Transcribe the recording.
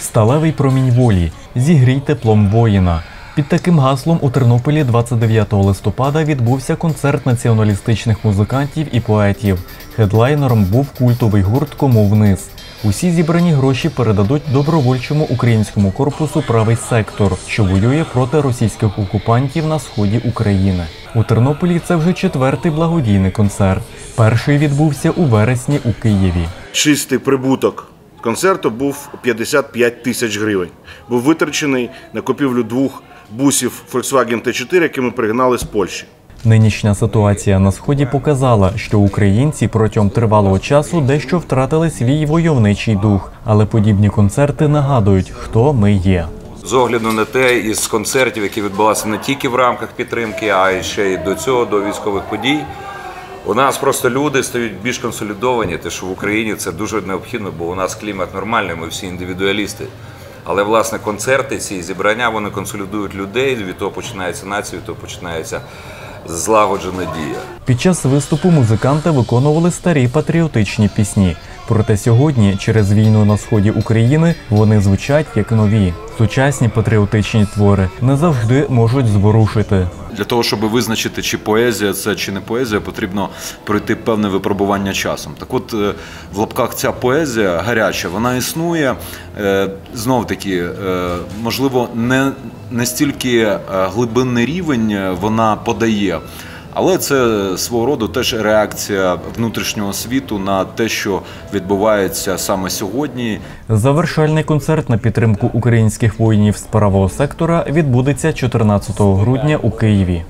Сталевий промінь волі. Зігрій теплом воїна. Під таким гаслом у Тернополі 29 листопада відбувся концерт націоналістичних музикантів і поетів. Хедлайнером був культовий гурт Кому вниз. Усі зібрані гроші передадуть добровольчому українському корпусу правий сектор, що воює проти російських окупантів на сході України. У Тернополі це вже четвертий благодійний концерт. Перший відбувся у вересні у Києві. чистий прибуток концерту був 55 тисяч гривень. Був витрачений на купівлю двох бусів Volkswagen T4, які ми пригнали з Польщі. Нинішня ситуація на сході показала, що українці протягом тривалого часу дещо втратили свій войовничий дух, але подібні концерти нагадують, хто ми є. З огляду на те, із концертів, які відбулися не тільки в рамках підтримки, а й ще й до цього, до військових подій. У нас просто люди стають більш консолідовані, те, що в Україні це дуже необхідно, бо у нас клімат нормальний, ми всі індивідуалісти. Але власне концерти, ці зібрання, вони консолідують людей. Від того починається нація, від того починається злагоджена дія. Під час виступу музиканти виконували старі патріотичні пісні. Проте сьогодні, через війну на сході України, вони звучать як нові. Сучасні патріотичні твори не завжди можуть зворушити. Для того, щоб визначити, чи поезія це чи не поезія, потрібно пройти певне випробування часом. Так от е, в лапках ця поезія гаряча, вона існує знов таки, е, можливо, не, не стільки е, глибинний рівень е, вона подає. Але це свого роду теж реакція внутрішнього світу на те, що відбувається саме сьогодні, Завершальний концерт на підтримку українських воїнів з правого сектора відбудеться 14 грудня у Києві.